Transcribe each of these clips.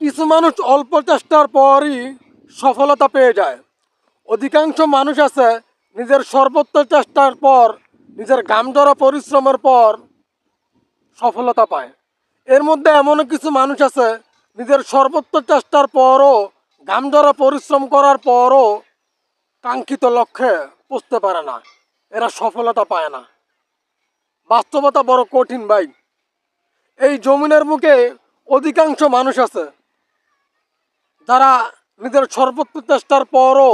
কিছু মানুষ অল্প চেষ্টার পরই সফলতা পেয়ে যায়। অধিকাংশ মানুষ আছে নিজের সর্বোচ্চ চেষ্টার পর, নিজের গামজরা পরিশ্রমের পর সফলতা পায়। এর মধ্যে এমনও কিছু মানুষ আছে নিজের সর্বোচ্চ চেষ্টার পরও গামজরা পরিশ্রম করার পরও কাঙ্ক্ষিত লক্ষ্যে পৌঁছতে পারে না। এরা সফলতা পায় না। বাস্তবতা বড় কঠিন ভাই। এই জমিনের বুকে অধিকাংশ মানুষ আছে। যারা নিজের সর্বোচ্চ চেষ্টার পরও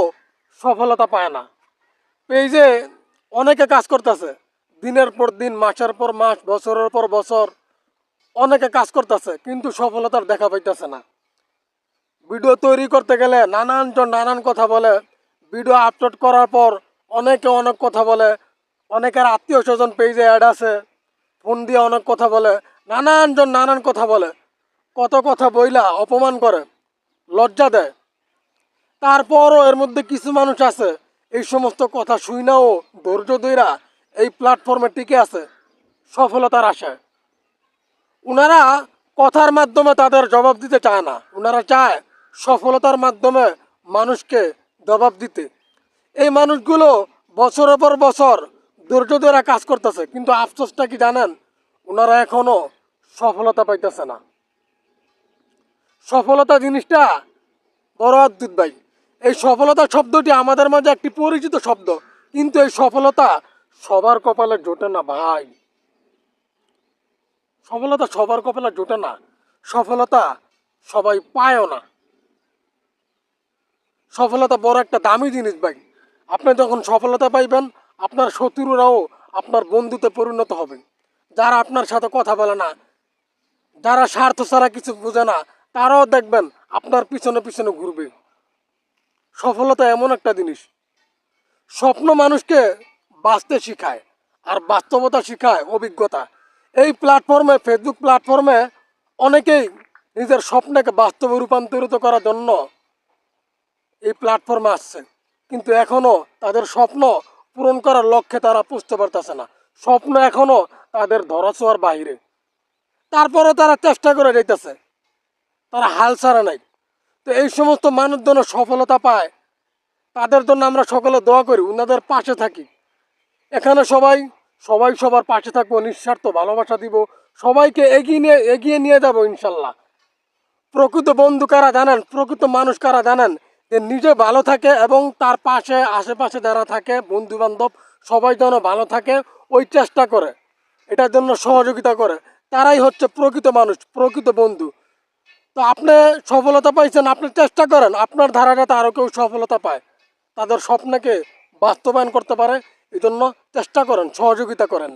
সফলতা পায় না। এই যে অনেকে কাজ করতেছে, দিনের পর দিন, মাসের পর মাস, বছরের পর বছর অনেকে কাজ করতেছে, কিন্তু সফলতার দেখা পাইতেছে না। ভিডিও তৈরি করতে গেলে নানান জন নানান কথা বলে, ভিডিও আপলোড করার পর অনেকে অনেক কথা বলে, অনেকের আত্মীয় স্বজন পেজে অ্যাড আছে, ফোন দিয়ে অনেক কথা বলে, নানান জন নানান কথা বলে, কত কথা বইলা অপমান করে। লজ্জা দেয়। তারপরও এর মধ্যে কিছু মানুষ আছে। এই সমস্ত কথা শুই নাও ধৈর্য ধৈরা এই প্ল্যাটফর্মে টিকে আছে। সফলতার আশায়। উনারা কথার মাধ্যমে তাদের জবাব দিতে চায় না। উনারা চায় সফলতার মাধ্যমে মানুষকে জবাব দিতে। এই মানুষগুলো বছরের পর বছর ধৈর্য ধরে কাজ করতেছে। কিন্তু আফসোসটা কি জানেন? ওনারা এখনও সফলতা পাইতেছে না। সফলতা জিনিসটা বড় অদ্ভুত ভাই। এই সফলতা শব্দটি আমাদের মাঝে একটি পরিচিত শব্দ, কিন্তু এই সফলতা সবার কপালে জোটে না ভাই। সফলতা সবার কপালে জোটে না, সফলতা সবাই পায়ও না। সফলতা বড় একটা দামি জিনিস ভাই। আপনি যখন সফলতা পাইবেন, আপনার শত্রুরাও আপনার বন্ধুতে পরিণত হবে। যারা আপনার সাথে কথা বলে না, যারা স্বার্থ ছাড়া কিছু বোঝে না তারাও দেখবেন আপনার পিছনে পিছনে ঘুরবে। সফলতা এমন একটা জিনিস। স্বপ্ন মানুষকে বাঁচতে শিখায় আর বাস্তবতা শিখায় অভিজ্ঞতা। এই প্ল্যাটফর্মে ফেসবুক প্ল্যাটফর্মে অনেকেই নিজের স্বপ্নকে বাস্তবে রূপান্তরিত করার জন্য এই প্ল্যাটফর্মে আসছে। কিন্তু এখনও তাদের স্বপ্ন পূরণ করার লক্ষ্যে তারা পুষতে পারতেছে না। স্বপ্ন এখনও তাদের ধরাছোঁয়ার বাইরে তারপরও তারা চেষ্টা করে যাইতেছে। তারা হাল ছাড়া নাই। তো এই সমস্ত মানুষ যেন সফলতা পায়। তাদের জন্য আমরা সকলে দোয়া করি ওনাদের পাশে থাকি। এখানে সবাই সবাই সবার পাশে থাকব, নিঃস্বার্থ ভালোবাসা দিব। সবাইকে এগিয়ে নিয়ে এগিয়ে নিয়ে যাব, ইনশাল্লাহ। প্রকৃত বন্ধু কারা জানেন? প্রকৃত মানুষ কারা জানেন? যে নিজে ভালো থাকে এবং তার পাশে, আশেপাশে যারা থাকে বন্ধু বান্ধব সবাই যেন ভালো থাকে, ওই চেষ্টা করে। এটার জন্য সহযোগিতা করে। তারাই হচ্ছে প্রকৃত মানুষ, প্রকৃত বন্ধু। তো আপনি সফলতা পাইছেন, আপনি চেষ্টা করেন, আপনার ধারা যাতে আরও কেউ সফলতা পায়। তাদের স্বপ্নকে বাস্তবায়ন করতে পারে এই জন্য চেষ্টা করেন, সহযোগিতা করেন।